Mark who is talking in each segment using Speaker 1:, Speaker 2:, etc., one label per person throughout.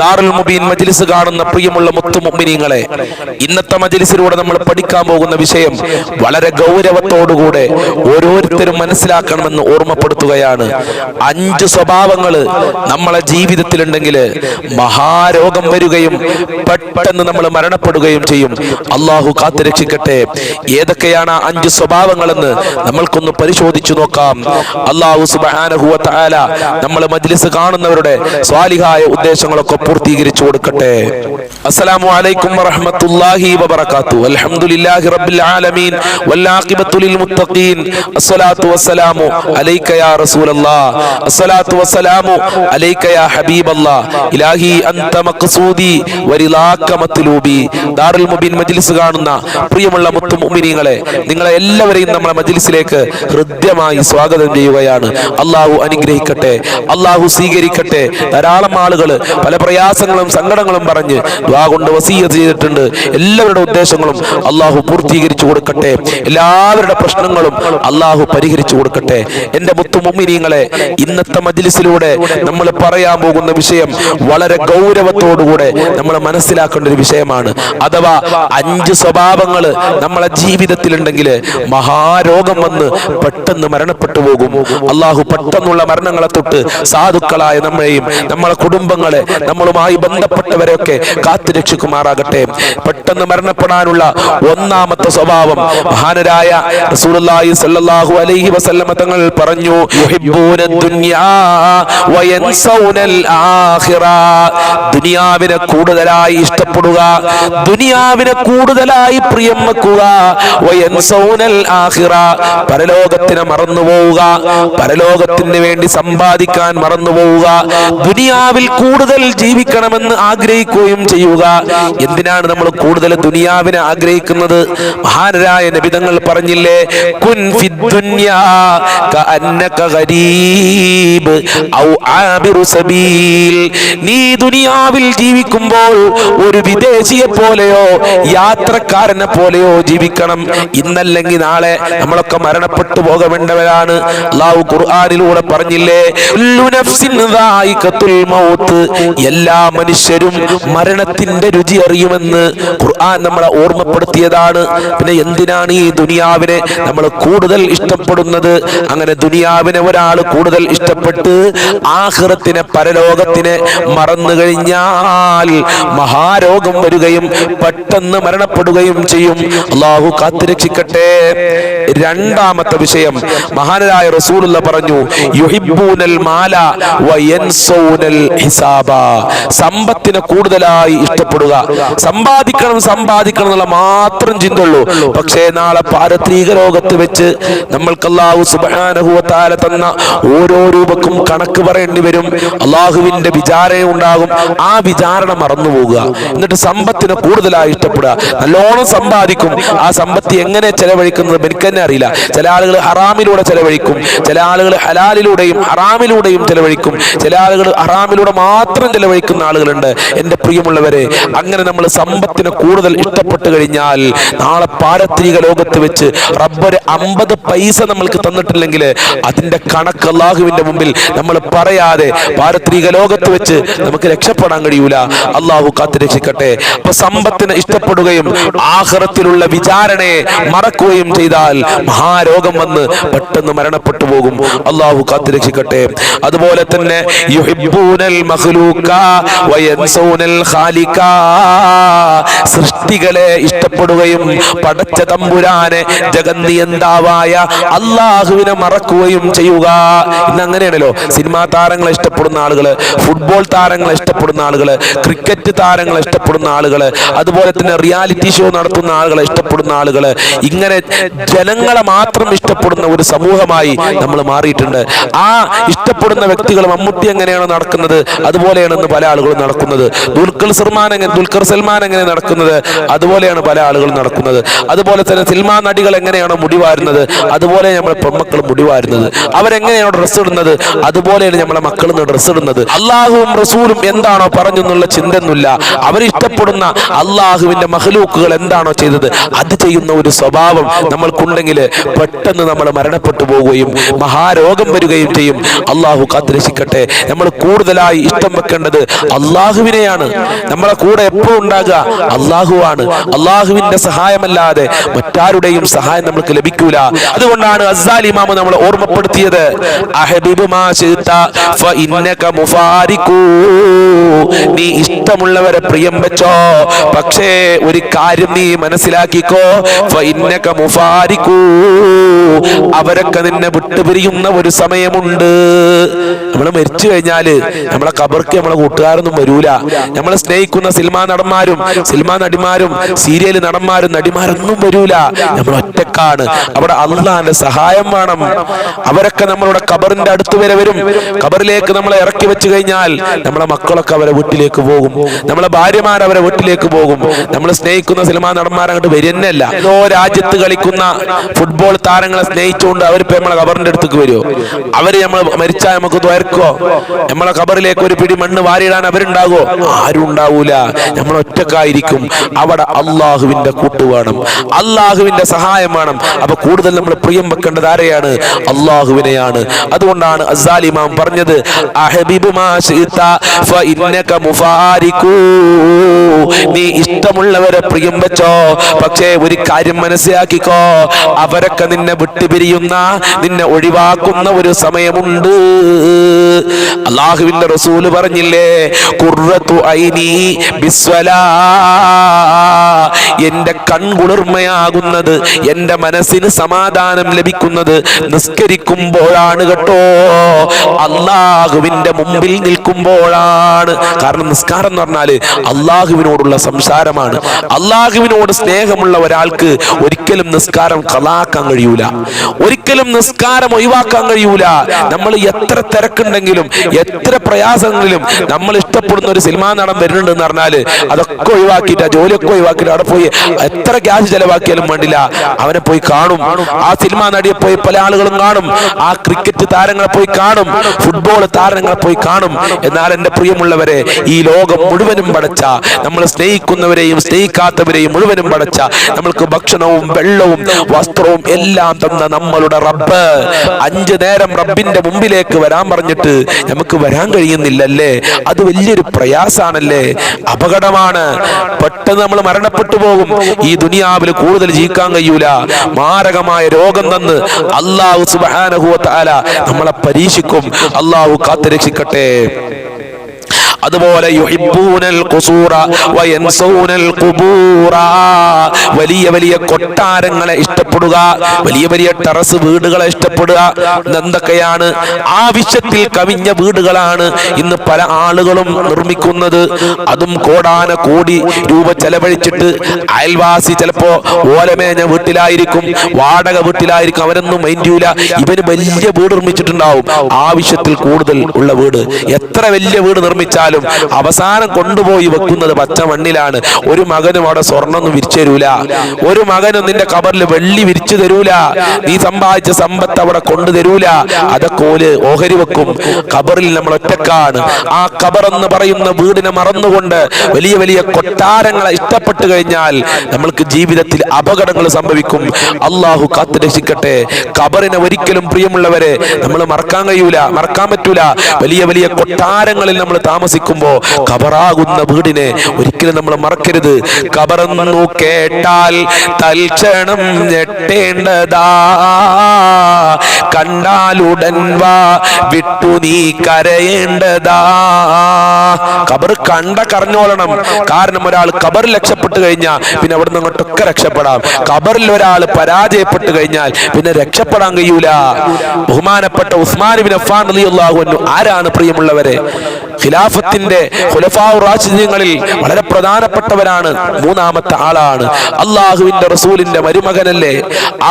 Speaker 1: ദാറുൽ മുബീൻ മജ്ലിസ് കാണുന്ന പ്രിയമുള്ള മുത്തു മുഅ്മിനീങ്ങളെ ഇന്നത്തെ മജ്ലിസിലൂടെ നമ്മൾ പഠിക്കാൻ പോകുന്ന വിഷയം വളരെ ഗൗരവത്തോടുകൂടെ ഓരോരുത്തരും മനസ്സിലാക്കണമെന്ന് ഓർമ്മപ്പെടുത്തുകയാണ്. അഞ്ച് സ്വഭാവങ്ങൾ നമ്മളെ ജീവിതത്തിലുണ്ടെങ്കിൽ മഹാരോഗം വരികയും പെട്ടെന്ന് നമ്മൾ മരണപ്പെടുകയും ചെയ്യും. അള്ളാഹു കാത്തുരക്ഷിക്കട്ടെ. ഏതൊക്കെയാണ് അഞ്ച് സ്വഭാവങ്ങളെന്ന് നമ്മൾക്കൊന്ന് പരിശോധിച്ചു നോക്കാം. അള്ളാഹു തആല നമ്മൾ മജ്ലിസ് കാണുന്നവരുടെ സ്വാലിഹായ ഉദ്ദേശങ്ങളൊക്കെ പൂർത്തീകരിച്ചു കൊടുക്കട്ടെ. അസ്സലാമു അലൈക്കും വറഹ്മത്തുള്ളാഹി വബറകാതു അൽഹംദുലില്ലാഹി റബ്ബിൽ ആലമീൻ. ലിൽ മുത്തഖീൻ അസ്സലാത്തു വസ്സലാമു അലൈക യാ റസൂലല്ലാഹ് അസ്സലാത്തു വസ്സലാമു അലൈക യാ ഇലാഹി അൻത മത്ലൂബി. ദാറുൽ മുബീൻ മജ്ലിസ് കാണുന്ന പ്രിയമുള്ള മുത്തു നിങ്ങളെ എല്ലാവരെയും നമ്മുടെ മജ്ലിസിലേക്ക് ഹൃദ്യമായി സ്വാഗതം ചെയ്യുകയാണ്. അള്ളാഹു അനുഗ്രഹിക്കട്ടെ അള്ളാഹു സ്വീകരിക്കട്ടെ. ധാരാളം ആളുകൾ പല പ്രയാസങ്ങളും സങ്കടങ്ങളും പറഞ്ഞ് ദ്വാ കൊണ്ട് വസീയത്ത് ചെയ്തിട്ടുണ്ട്. എല്ലാവരുടെ ഉദ്ദേശങ്ങളും അള്ളാഹു പൂർത്തീകരിച്ചു കൊടുക്കട്ടെ. എല്ലാവരുടെ പ്രശ്നങ്ങളും അള്ളാഹു പരിഹരിച്ചു കൊടുക്കട്ടെ. എന്റെ മുത്തുമുമ്മിനീങ്ങളെ ഇന്നത്തെ മജ്ലിസിലൂടെ നമ്മൾ പറയാൻ പോകുന്ന വിഷയം വളരെ ഗൗരവത്തോടുകൂടെ നമ്മൾ മനസ്സിലാക്കേണ്ട ഒരു വിഷയമാണ്. അഥവാ അഞ്ച് സ്വഭാവങ്ങൾ നമ്മളെ ജീവിതത്തിലുണ്ടെങ്കിൽ മഹാരോഗം വന്ന് പെട്ടെന്ന് മരണപ്പെട്ടു പോകും. അള്ളാഹു പെട്ടെന്നുള്ള മരണങ്ങളെ തൊട്ട് സാധുക്കളായ നമ്മളെയും നമ്മളെ കുടുംബങ്ങളെ നമ്മളുമായി ബന്ധപ്പെട്ടവരെയൊക്കെ കാത്തുരക്ഷിക്കുമാറാകട്ടെ പെട്ടെന്ന് മരണപ്പെടാനുള്ള ഒന്നാമത്തെ സ്വഭാവം മഹാനരായ റസൂലുള്ളാഹി അലൈഹി വസല്ലമ തങ്ങൾ പറഞ്ഞു ദുനിയാവിനെ കൂടുതലായി ഇഷ്ടപ്പെടുക ദുനിയാവിനെ കൂടുതലായി പ്രിയം വെക്കുക. വയൻസൗനൽ മറന്നു പരലോകത്തിനെ മറന്നുപോവുക പരലോകത്തിന് വേണ്ടി സമ്പാദിക്കാൻ മറന്നുപോവുക. ദുനിയാവിൽ കൂടുതൽ ജീവിക്കണമെന്ന് ആഗ്രഹിക്കുകയും ചെയ്യുക. എന്തിനാണ് നമ്മൾ കൂടുതൽ ദുനിയാവിനെ ആഗ്രഹിക്കുന്നത്? മഹാനരായ നബിതങ്ങൾ പറഞ്ഞില്ലേ കുൻ നീ ദുനിയാവിൽ ജീവിക്കുമ്പോൾ ഒരു വിദേശിയെ പോലെയോ യാത്രക്കാരനെ പോലെയോ ജീവിക്കണം. ഇന്നല്ലെങ്കിൽ നാളെ നമ്മളൊക്കെ മരണപ്പെട്ടു പോകേണ്ടവരാണ് അള്ളാഹു ഖുർആനിലൂടെ പറഞ്ഞില്ലേ മൗത്ത് എല്ലാ മനുഷ്യരും മരണത്തിന്റെ രുചി അറിയുമെന്ന് ഖുർആൻ നമ്മളെ ഓർമ്മപ്പെടുത്തിയതാണ്. പിന്നെ എന്തിനാണ് ഈ ദുനിയാവിനെ നമ്മൾ കൂടുതൽ ഇഷ്ടപ്പെടുന്നത്? അങ്ങനെ ദുനിയാവിനെ ഒരാൾ കൂടുതൽ ഇഷ്ടപ്പെട്ട് ആഹൃത്തിനെ പരലോകത്തിനെ മറന്നു കഴിഞ്ഞാൽ മഹാരോഗം വരികയും പെട്ടെന്ന് മരണപ്പെടുകയും ചെയ്യും. അള്ളാഹു കാത്തുരക്ഷിക്കട്ടെ. രണ്ടാമത്തെ വിഷയം മഹാനരായ റസൂലുള്ള പറഞ്ഞു യുഹിബൂനൽ മാല വയൻസൗനൽ ഹിസാബ. സമ്പത്തിനെ കൂടുതലായി ഇഷ്ടപ്പെടുക. സമ്പാദിക്കണം സമ്പാദിക്കണം എന്നുള്ള മാത്രം ചിന്തയുള്ളൂ. പക്ഷേ നാളെ പാരത്രീക ലോകത്ത് വെച്ച് നമ്മൾക്ക് അള്ളാഹു സുബാനുഭവത്താല തന്ന ഓരോ രൂപക്കും കണക്ക് പറയേണ്ടി വരും. അള്ളാഹുവിന്റെ വിചാരണ ഉണ്ടാകും. ആ വിചാരണ മറന്നു പോകുക. എന്നിട്ട് സമ്പത്തിനെ കൂടുതലായി ഇഷ്ടപ്പെടുക. നല്ലോണം സമ്പാദിക്കും. ആ സമ്പത്ത് എങ്ങനെ ചെലവഴിക്കുന്നത് എനിക്ക് തന്നെ അറിയില്ല. ചില ആളുകൾ ഹറാമിലൂടെ ചെലവഴിക്കും. ചില ആളുകൾ ഹലാലിലൂടെയും ഹറാമിലൂടെയും ചെലവഴിക്കും. ചില ആളുകൾ ഹറാമിലൂടെ മാത്രം ചെലവഴിക്കുന്ന ആളുകളുണ്ട്. എന്റെ പ്രിയമുള്ളവരെ അങ്ങനെ നമ്മൾ സമ്പത്തിനെ കൂടുതൽ ഇഷ്ടപ്പെട്ട് കഴിഞ്ഞാൽ നാളെ പാരത്രിക ലോകത്ത് വെച്ച് റബ്ബർ അമ്പത് പൈസ നമ്മൾക്ക് തന്നിട്ടില്ലെങ്കിൽ അതിന്റെ കണക്ക് അള്ളാഹുവിന്റെ മുമ്പിൽ നമ്മൾ പറയാതെ പാരത്രിക ലോകത്ത് വെച്ച് നമുക്ക് രക്ഷപ്പെടാൻ കഴിയൂല. അള്ളാഹു കാത്തു രക്ഷിക്കട്ടെ. അപ്പൊ സമ്പത്തിനെ ഇഷ്ടപ്പെടുകയും ആഹ്റത്തിലുള്ള വിചാരണയെ മറക്കുകയും ചെയ്താൽ മഹാരോഗം വന്ന് പെട്ടെന്ന് മരണപ്പെട്ടു പോകും. അള്ളാഹു കാത്തു രക്ഷിക്കട്ടെ. അതുപോലെ തന്നെ യുഹിബൂനൽ വയൻസൗനൽ ഖാലിക സൃഷ്ടികളെ ഇഷ്ടപ്പെടുകയും പടച്ച തമ്പുരാനെ ജഗന്നിയന്താവായ അള്ളാഹുവിനെ മറക്കുകയും ചെയ്യുക. ഇന്ന് അങ്ങനെയാണല്ലോ സിനിമാ താരങ്ങളെ ഇഷ്ടപ്പെടുന്ന ആളുകൾ ഫുട്ബോൾ താരങ്ങളെ ഇഷ്ടപ്പെടുന്ന ആളുകൾ ക്രിക്കറ്റ് താരങ്ങളെ ഇഷ്ടപ്പെടുന്ന ആളുകൾ അതുപോലെ തന്നെ റിയാലിറ്റി ഷോ നടത്തുന്ന ആളുകളെ ഇഷ്ടപ്പെടുന്ന ആളുകൾ ഇങ്ങനെ ജനങ്ങളെ മാത്രം ഇഷ്ടപ്പെടുന്ന ഒരു സമൂഹമായി നമ്മൾ മാറിയിട്ടുണ്ട്. ആ ഇഷ്ടപ്പെടുന്ന വ്യക്തികൾ മമ്മൂട്ടി എങ്ങനെയാണോ നടക്കുന്നത് അതുപോലെയാണ് ഇന്ന് പല ആളുകളും നടക്കുന്നത്. ദുൽഖർ സൽമാൻ എങ്ങനെ ദുൽഖർ സൽമാൻ എങ്ങനെ നടക്കുന്നത്? അതുപോലെയാണ് പല ആളുകളും നടക്കുന്നത്. അതുപോലെ തന്നെ സിനിമാ നടികൾ എങ്ങനെയാണോ മുടിവാരുന്നത് അതുപോലെ നമ്മുടെ പെൺമക്കൾ മുടിവാരുന്നത് അവരെങ്ങനെയാണോ ഡ്രസ്സ് ഇടുന്നത്? അതുപോലെയാണ് നമ്മളെ മക്കൾ ഡ്രസ്സ് ഇടുന്നത്. അള്ളാഹുവും റസൂലും എന്താണോ പറഞ്ഞു എന്നുള്ള ചിന്തയൊന്നുമില്ല. അവരിഷ്ടപ്പെടുന്ന അള്ളാഹുവിന്റെ മഹലൂക്കുകൾ എന്താണോ ചെയ്തത്? അത് ചെയ്യുന്ന ഒരു സ്വഭാവം നമ്മൾക്കുണ്ടെങ്കിൽ പെട്ടെന്ന് നമ്മൾ മരണപ്പെട്ടു പോവുകയും മഹാരോഗം വരികയും ചെയ്യും. അള്ളാഹു കാത്തിരക്ഷിക്കട്ടെ. നമ്മൾ കൂടുതലായി ഇഷ്ടം വെക്കേണ്ടത് അള്ളാഹുവിനെയാണ്. നമ്മളെ കൂടെ എപ്പോഴും ഉണ്ടാകുക? അള്ളാഹുവാണ്. അള്ളാഹുവിന്റെ സഹായമല്ലാതെ മറ്റാരുടെയും സഹായം നമുക്ക് ലഭിക്കൂല. അതുകൊണ്ടാണ് അസാൽ ഇമാമ നമ്മളെ ഓർമ്മപ്പെടുത്തിയത്. നീ ഇഷ്ടമുള്ളവരെ പ്രിയം വെച്ചോ. പക്ഷേ ഒരു കാര്യം നീ മനസ്സിലാക്കിക്കോ. അവരൊക്കെ നിന്നെ വിട്ടുപിരിയുന്ന ഒരു സമയമുണ്ട്. നമ്മൾ മരിച്ചു കഴിഞ്ഞാൽ നമ്മളെ കബർക്ക് നമ്മളെ കൂട്ടുകാരൊന്നും വരൂല. നമ്മളെ സ്നേഹിക്കുന്ന സിനിമാ നടന്മാരും സിനിമാ നടിമാരും സീരിയൽ നടന്മാരും നടിമാരൊന്നും വരൂല. നമ്മൾ ഒറ്റക്കാണ്. അവിടെ അള്ളാന്റെ സഹായം വേണം. അവരൊക്കെ നമ്മളുടെ കബറിന്റെ അടുത്ത് വരെ വരും. കബറിലേക്ക് നമ്മളെ ഇറക്കി വെച്ച് കഴിഞ്ഞാൽ നമ്മളെ മക്കളൊക്കെ അവരെ വീട്ടിലേക്ക് പോകും. നമ്മളെ ഭാര്യമാർ അവരെ വീട്ടിലേക്ക് പോകും. നമ്മൾ സ്നേഹിക്കുന്ന സിനിമാ നടന്മാർ അങ്ങോട്ട് വരുന്നല്ല ഓരോ രാജ്യത്ത് കളിക്കുന്ന ഫുട്ബോൾ താരങ്ങളെ സ്നേഹിച്ചുകൊണ്ട് അവരിപ്പോ നമ്മളെ കബറിന്റെ അടുത്തേക്ക് വരുമോ അവർ നമ്മൾ മരിച്ചാൽ നമുക്ക് ദ്വരക്കോ? നമ്മളെ കബറിലേക്ക് ഒരു പിടി മണ്ണ് വാരിയിടാൻ അവരുണ്ടാകോ ആരും ഉണ്ടാവൂല നമ്മൾ ഒറ്റക്കായിരിക്കും അവിടെ അള്ളാഹുവിന്റെ കൂട്ട് വേണം. അള്ളാഹുവിന്റെ സഹായം വേണം. അപ്പൊ കൂടുതൽ നമ്മൾ പ്രിയം വെക്കേണ്ടത് ആരെയാണ്? അള്ളാഹുവിനെയാണ്. അതുകൊണ്ടാണ് അസാലിമാം പറഞ്ഞത്. നീ ഇഷ്ടമുള്ളവരെ പ്രിയം വെച്ചോ. പക്ഷേ ഒരു കാര്യം മനസ്സിലാക്കിക്കോ. അവരൊക്കെ നിന്നെ വിട്ടുപിരിയുന്ന നിന്നെ ഒഴിവാക്കുന്ന ഒരു സമയമുണ്ട്. അള്ളാഹുവിന്റെ റസൂൽ പറഞ്ഞില്ലേ ഖുർറത്തു ഐനി ബിസ്വലാ. എന്റെ കൺകുളിർമയാകുന്നത് എന്റെ മനസ്സിന് സമാധാനം ലഭിക്കുന്നത് നിസ്കരിക്കുമ്പോഴാണ് കേട്ടോ. അള്ളാഹുവിന്റെ മുമ്പിൽ നിൽക്കുമ്പോഴാണ്. കാരണം നിസ്കാരം എന്ന് പറഞ്ഞാൽ അള്ളാഹുവിനോടുള്ള സംസാരമാണ്. അള്ളാഹുവിനോട് സ്നേഹമുള്ള ഒരാൾക്ക് ഒരിക്കലും നിസ്കാരം കളാക്കാൻ കഴിയൂല. ഒരിക്കലും നിസ്കാരം ഒഴിവാക്കാൻ കഴിയൂല. നമ്മൾ എത്ര തിരക്കുണ്ടെങ്കിലും എത്ര പ്രയാസങ്ങളിലും നമ്മൾ ഇഷ്ടപ്പെടുന്ന ഒരു സിനിമാ നടൻ വരുന്നുണ്ടെന്ന് പറഞ്ഞാൽ അതൊക്കെ ഒഴിവാക്കിയിട്ട് ആ ജോലിയൊക്കെ ഒഴിവാക്കിയിട്ട് അവിടെ പോയി എത്ര ക്യാഷ് ചെലവാക്കിയാലും വേണ്ടില്ല. അവനെ പോയി കാണും. ആ സിനിമാ നടിയെ പോയി പല ആളുകളും കാണും. ആ ക്രിക്കറ്റ് താരങ്ങളെ പോയി കാണും. ഫുട്ബോൾ താരങ്ങളെ പോയി കാണും. എന്നാൽ എന്റെ പ്രിയമുള്ളവരെ ഈ ലോകം മുഴുവനും പടച്ച നമ്മൾ സ്നേഹിക്കുന്നവരെയും സ്നേഹിക്കാത്തവരെയും മുഴുവനും പടച്ച നമ്മൾക്ക് ഭക്ഷണവും വെള്ളവും വസ്ത്രവും എല്ലാം തന്ന നമ്മളുടെ റബ്ബ് അഞ്ചു നേരം റബ്ബിന്റെ മുമ്പിലേക്ക് വരാൻ പറഞ്ഞിട്ട് നമുക്ക് വരാൻ കഴിയുന്നില്ലല്ലേ? അത് വലിയൊരു പ്രയാസാണല്ലേ? അപകടമാണ്. പെട്ടെന്ന് നമ്മൾ മരണപ്പെട്ടു പോകും. ഈ ദുനിയാവിൽ കൂടുതൽ ജീവിക്കാൻ കഴിയൂല. മാരകമായ രോഗം തന്ന് അള്ളാഹു തആല നമ്മളെ പരീക്ഷിക്കും. അള്ളാഹു കാത്തുരക്ഷിക്കട്ടെ. അതുപോലെ വലിയ വലിയ കൊട്ടാരങ്ങളെ ഇഷ്ടപ്പെടുക വലിയ വലിയ ടെറസ് വീടുകളെ ഇഷ്ടപ്പെടുക. എന്തൊക്കെയാണ് ആവശ്യത്തിൽ കവിഞ്ഞ വീടുകളാണ് ഇന്ന് പല ആളുകളും നിർമ്മിക്കുന്നത്. അതും കോടാന കോടി രൂപ ചെലവഴിച്ചിട്ട് അയൽവാസി ചിലപ്പോ ഓലമേഞ്ഞ വീട്ടിലായിരിക്കും വാടക വീട്ടിലായിരിക്കും അവരൊന്നും മൈൻഡ്യൂല ഇവർ വലിയ വീട് നിർമ്മിച്ചിട്ടുണ്ടാവും. ആവശ്യത്തിൽ കൂടുതൽ ഉള്ള വീട്. എത്ര വലിയ വീട് നിർമ്മിച്ചാലും അവസാനം കൊണ്ടുപോയി വെക്കുന്നത് പച്ച മണ്ണിലാണ്. ഒരു മകനും അവിടെ സ്വർണൊന്നും വിരിച്ചു തരൂല ഒരു മകനും നിന്റെ കബറിൽ വെള്ളി വിരിച്ചു തരൂല. നീ സമ്പാദിച്ച സമ്പത്ത് അവിടെ കൊണ്ടു തരൂല. അതൊക്കെ ഓൽ ഓഹരി വെക്കും. കബറിൽ നമ്മൾ ഒറ്റക്കാണ്. ആ കബർ എന്ന് പറയുന്ന വീടിനെ മറന്നുകൊണ്ട് വലിയ വലിയ കൊട്ടാരങ്ങളെ ഇഷ്ടപ്പെട്ടു കഴിഞ്ഞാൽ നമ്മൾക്ക് ജീവിതത്തിൽ അപകടങ്ങൾ സംഭവിക്കും. അള്ളാഹു കാത്തു രക്ഷിക്കട്ടെ. കബറിനെ ഒരിക്കലും പ്രിയമുള്ളവരെ നമ്മൾ മറക്കാൻ കഴിയൂല മറക്കാൻ പറ്റൂല. വലിയ വലിയ കൊട്ടാരങ്ങളിൽ നമ്മൾ താമസിക്കുമ്പോ കബറാകുന്ന വീടിനെ ഒരിക്കലും നമ്മൾ മറക്കരുത്. കബറെന്നു കേട്ടാൽ തൽക്ഷണം ഞെട്ടേണ്ടതാ. കണ്ടാലുടൻ വാ വിട്ടു നീ കരയേണ്ടതാ. കബർ കണ്ട കറഞ്ഞോളണം കാരണം ഒരാൾ കബർ രക്ഷപ്പെട്ടു കഴിഞ്ഞാൽ പിന്നെ അവിടുന്ന് അങ്ങോട്ടൊക്കെ രക്ഷപ്പെടാം. കബറിൽ ഒരാൾ പരാജയപ്പെട്ടു കഴിഞ്ഞാൽ പിന്നെ രക്ഷപ്പെടാൻ കഴിയൂല. ബഹുമാനപ്പെട്ട ഉസ്മാൻ ബിൻ അഫ്ഫാൻ റളിയല്ലാഹു അൻഹു ആരാണ് പ്രിയമുള്ളവരെ? ഖിലാഫത്തിന്റെ ഖുലഫാഉ റാഷിദീങ്ങളിൽ വളരെ പ്രധാനപ്പെട്ടവരാണ്. മൂന്നാമത്തെ ആളാണ്. അള്ളാഹുവിന്റെ റസൂലിന്റെ മരുമകനല്ലേ?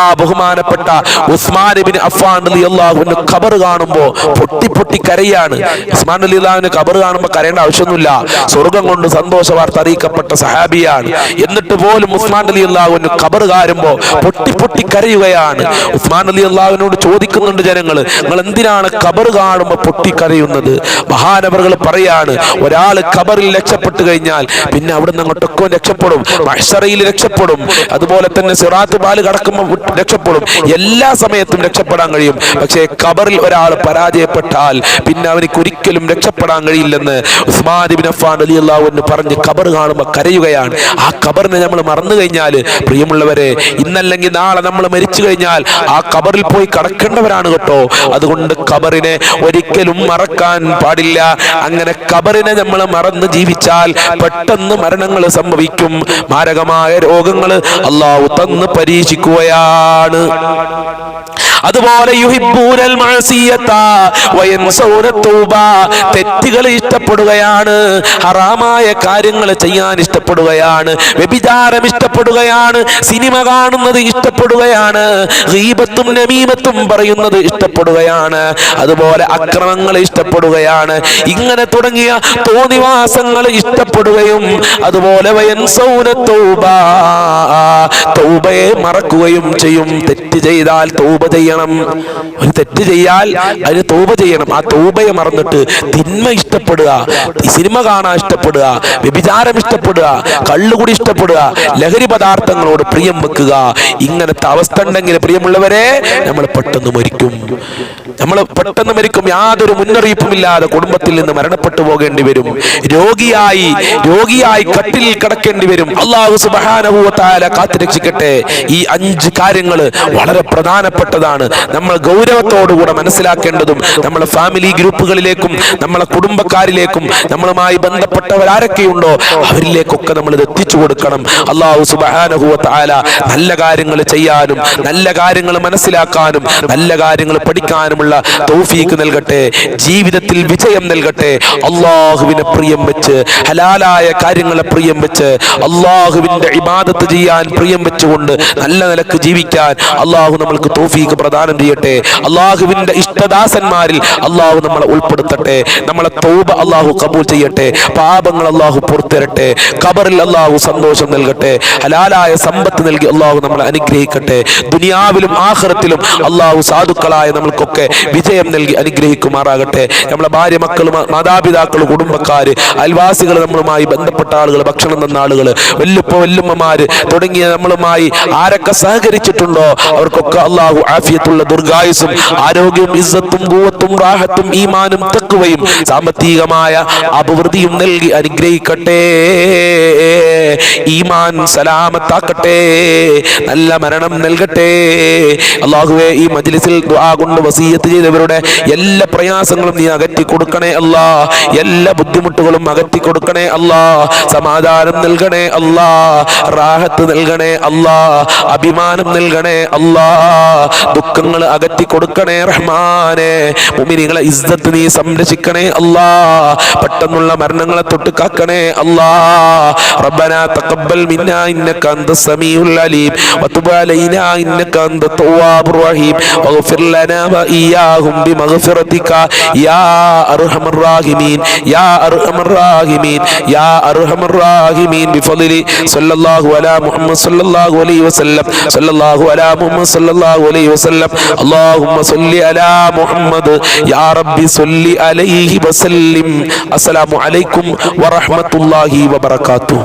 Speaker 1: ആ ബഹുമാനപ്പെട്ട ഉസ്മാൻ ബിൻ അഫ്ഫാൻ റളിയല്ലാഹു അൻഹു ഖബർ കാണുമ്പോൾ പൊട്ടി പൊട്ടി കരയാണ്. ഉസ്മാൻ റളിയല്ലാഹുവിന് ഖബർ കാണുമ്പോൾ കരയേണ്ട ആവശ്യമൊന്നുമില്ല. സ്വർഗം കൊണ്ട് സന്തോഷ വാർത്ത അറിയിക്കപ്പെട്ട സഹാബിയാണ്. എന്നിട്ട് പോലും ഉസ്മാൻ അലി അള്ളാഹുവിന് ഖബർ കാരുമ്പോ പൊട്ടി പൊട്ടി കരയുകയാണ്. ഉസ്മാൻ അലി അള്ളാഹുവിനോട് ചോദിക്കുന്നുണ്ട് ജനങ്ങൾ നിങ്ങൾ എന്തിനാണ് ഖബർ കാണുമ്പോ പൊട്ടി കരയുന്നത്? മഹാനവറുകൾ പറയാണ് ഒരാൾ ഖബറിൽ രക്ഷപ്പെട്ടു കഴിഞ്ഞാൽ പിന്നെ അവിടുന്ന് അങ്ങോട്ടൊക്കെ രക്ഷപ്പെടും. മഹ്ശറയിൽ രക്ഷപ്പെടും. അതുപോലെ തന്നെ സിറാത്ത് പാൽ കടക്കുമ്പോൾ രക്ഷപ്പെടും. എല്ലാ സമയത്തും രക്ഷപ്പെടാൻ കഴിയും. പക്ഷേ കബറിൽ ഒരാൾ പരാജയപ്പെട്ടാൽ പിന്നെ അവനിക്ക് ഒരിക്കലും രക്ഷപ്പെടാൻ കഴിയില്ലെന്ന് ഇബ്നു അഫ്ഫാൻ റളിയല്ലാഹു അൻഹു പറഞ്ഞ് ഖബർ കാണുമ്പോൾ കരയുകയാണ്. ആ കബറിനെ നമ്മൾ മറന്നു കഴിഞ്ഞാൽ പ്രിയമുള്ളവരെ ഇന്നല്ലെങ്കിൽ നാളെ നമ്മൾ മരിച്ചു കഴിഞ്ഞാൽ ആ കബറിൽ പോയി കടക്കേണ്ടവരാണ് കേട്ടോ. അതുകൊണ്ട് കബറിനെ ഒരിക്കലും മറക്കാൻ പാടില്ല. അങ്ങനെ കബറിനെ നമ്മൾ മറന്ന് ജീവിച്ചാൽ പെട്ടെന്ന് മരണങ്ങൾ സംഭവിക്കും. മാരകമായ രോഗങ്ങൾ അള്ളാഹു തന്ന് പരീക്ഷിക്കുകയാണ്. അതുപോലെ തെറ്റുകൾ ഇഷ്ടപ്പെടുകയാണ് ഹറാമായ കാര്യങ്ങൾ ചെയ്യാൻ ഇഷ്ടപ്പെടുകയാണ് വ്യഭിചാരം ഇഷ്ടപ്പെടുകയാണ് സിനിമ കാണുന്നത് ഇഷ്ടപ്പെടുകയാണ് ഗീബത്തും നമീമത്തും പറയുന്നത് ഇഷ്ടപ്പെടുകയാണ് അതുപോലെ അക്രമങ്ങൾ ഇഷ്ടപ്പെടുകയാണ് ഇങ്ങനെ തുടങ്ങിയ തോന്നിവാസങ്ങൾ ഇഷ്ടപ്പെടുകയും അതുപോലെ തൗബയെ മറക്കുകയും ചെയ്യും തെറ്റ് ചെയ്താൽ തൗബ ചെയ്യണം. ഒരു തെറ്റ് ചെയ്യാൽ അതിന് തൗബ ചെയ്യണം. ആ തൗബയെ മറന്നിട്ട് തിന്മ ഇഷ്ടപ്പെടുക സിനിമ കാണാൻ ഇഷ്ടപ്പെടുക വ്യഭിചാരം ഇഷ്ടപ്പെടുക കള്ളുകൂടി ഇഷ്ടപ്പെടുക ലഹരി പദാർത്ഥങ്ങളോട് പ്രിയം വെക്കുക. ഇങ്ങനത്തെ അവസ്ഥ ഉണ്ടെങ്കിൽ പ്രിയമുള്ളവരെ നമ്മൾ പെട്ടെന്ന് മരിക്കും. നമ്മൾ പെട്ടെന്ന് മരിക്കും. യാതൊരു മുന്നറിയിപ്പുമില്ലാതെ കുടുംബത്തിൽ നിന്ന് മരണപ്പെട്ടു പോകേണ്ടി വരും. രോഗിയായി രോഗിയായി കട്ടിലിൽ കിടക്കേണ്ടി വരും. അള്ളാഹു സുബാനുഭവത്താല കാത്തുരക്ഷിക്കട്ടെ. ഈ അഞ്ച് കാര്യങ്ങൾ വളരെ പ്രധാനപ്പെട്ടതാണ്. നമ്മൾ ഗൗരവത്തോടുകൂടെ മനസ്സിലാക്കേണ്ടതും നമ്മളെ ഫാമിലി ഗ്രൂപ്പുകളിലേക്കും നമ്മളെ കുടുംബക്കാരിലേക്കും നമ്മളുമായി ബന്ധപ്പെട്ടവരാരൊക്കെയുണ്ടോ അവരിലേക്കൊക്കെ നമ്മൾ ഇത് എത്തിച്ചു കൊടുക്കണം. അള്ളാഹു സുബാനുഭവത്താല നല്ല കാര്യങ്ങൾ ചെയ്യാനും നല്ല കാര്യങ്ങൾ മനസ്സിലാക്കാനും നല്ല കാര്യങ്ങൾ പഠിക്കാനുമുള്ള തൗഫീക്ക് നൽകട്ടെ ജീവിതത്തിൽ വിജയം നൽകട്ടെ. അള്ളാഹുവിനെ പ്രിയം വെച്ച് ഹലാലായ കാര്യങ്ങളെ പ്രിയം വെച്ച് അള്ളാഹുവിന്റെ ഇബാദത്ത് ചെയ്യാൻ പ്രിയം വെച്ചുകൊണ്ട് നല്ല നിലയ്ക്ക് ജീവിക്കാൻ അള്ളാഹു നമ്മൾക്ക് തോഫീക്ക് പ്രദാനം ചെയ്യട്ടെ. അള്ളാഹുവിന്റെ ഇഷ്ടദാസന്മാരിൽ അള്ളാഹു നമ്മളെ ഉൾപ്പെടുത്തട്ടെ. നമ്മളെ തൗബ അള്ളാഹു കബൂൽ ചെയ്യട്ടെ. പാപങ്ങൾ അള്ളാഹു പുറത്തിരട്ടെ. ഖബറിൽ അള്ളാഹു സന്തോഷം നൽകട്ടെ. ഹലാലായ സമ്പത്ത് നൽകി അള്ളാഹു നമ്മളെ അനുഗ്രഹിക്കട്ടെ. ദുനിയാവിലും ആഹ്റത്തിലും അള്ളാഹു സാധുക്കളായ നമ്മൾക്കൊക്കെ വിജയം നൽകി അനുഗ്രഹിക്കുമാറാകട്ടെ. നമ്മളെ ഭാര്യ മക്കൾ മാതാപിതാക്കൾ കുടുംബക്കാര് അയൽവാസികൾ നമ്മളുമായി ബന്ധപ്പെട്ട ആളുകൾ ഭക്ഷണം തന്ന ആളുകൾ വല്ലുപ്പ വല്ലുമ്മമാര് തുടങ്ങിയ നമ്മളുമായി ആരൊക്കെ സഹകരിച്ചിട്ടുണ്ടോ അവർക്കൊക്കെ അള്ളാഹു ആഫിയത്തുള്ള ദുർഗായുസും ആരോഗ്യവും ഇസ്സത്തും കൂവത്തും റാഹത്തും ഈമാനും തെക്കുവയും സാമ്പത്തികമായ അഭിവൃദ്ധിയും നൽകി അനുഗ്രഹിക്കട്ടെ. ഈമാൻ സലാമത്താക്കട്ടെ. നല്ല മരണം നൽകട്ടെ. അള്ളാഹുവെ ഈ മജ്ലിസിൽ ദുആ കൊണ്ട് വസീയത്ത് ചെയ്തവരുടെ എല്ലാ പ്രയാസങ്ങളും നീ അകറ്റി കൊടുക്കണേ അല്ലാ. എല്ലാ ബുദ്ധിമുട്ടുകളും അകറ്റി കൊടുക്കണേ അല്ലാ. സമാധാനം നൽകണേ അല്ലാ. റാഹത്ത് നൽകണേ അല്ലാ. അഭിമാനം നൽകണേ അല്ലാ. ദുഃഖങ്ങൾ അകറ്റി കൊടുക്കണേ റഹ്മാനെ. മുമിനികളെ ഇസ്സത്ത് നീ സംരക്ഷിക്കണേ അല്ലാ. പെട്ടെന്നുള്ള മരണങ്ങളെ തൊട്ട് കാക്കണേ അല്ലാ. റബ്ബന തഖബ്ബൽ മിന്നാ ഇന്നക അന്ത സമീഉൽ അലീം. വതുബ അലൈനാ ഇന്നക അന്ത തവ്വാബുർ റഹീം. വഗ്ഫിർ ലനാ വ ഇയാഹും ബിമഗ്ഫിറതിക. യാ അർഹമർ റാഹിമീൻ യാ അർഹമർ റാഹിമീൻ യാ അർഹമർ റാഹിമീൻ. ബിഫളിലി സല്ലല്ലാഹു അലാ മുഹമ്മദ് സല്ലല്ലാഹു അലൈഹി വസല്ലം സല്ലല്ലാഹു അലാ മുഹമ്മദ് സല്ലല്ലാഹു അലൈഹി വസല്ലം. അള്ളാഹുമ്മ സല്ലി അലാ മുഹമ്മദ്. യാ റബ്ബി സല്ലി അലൈഹി വസല്ലിം. അസ്സലാമു അലൈക്കും വറഹ്മത്തുള്ളാഹി വബറകാതുഹു.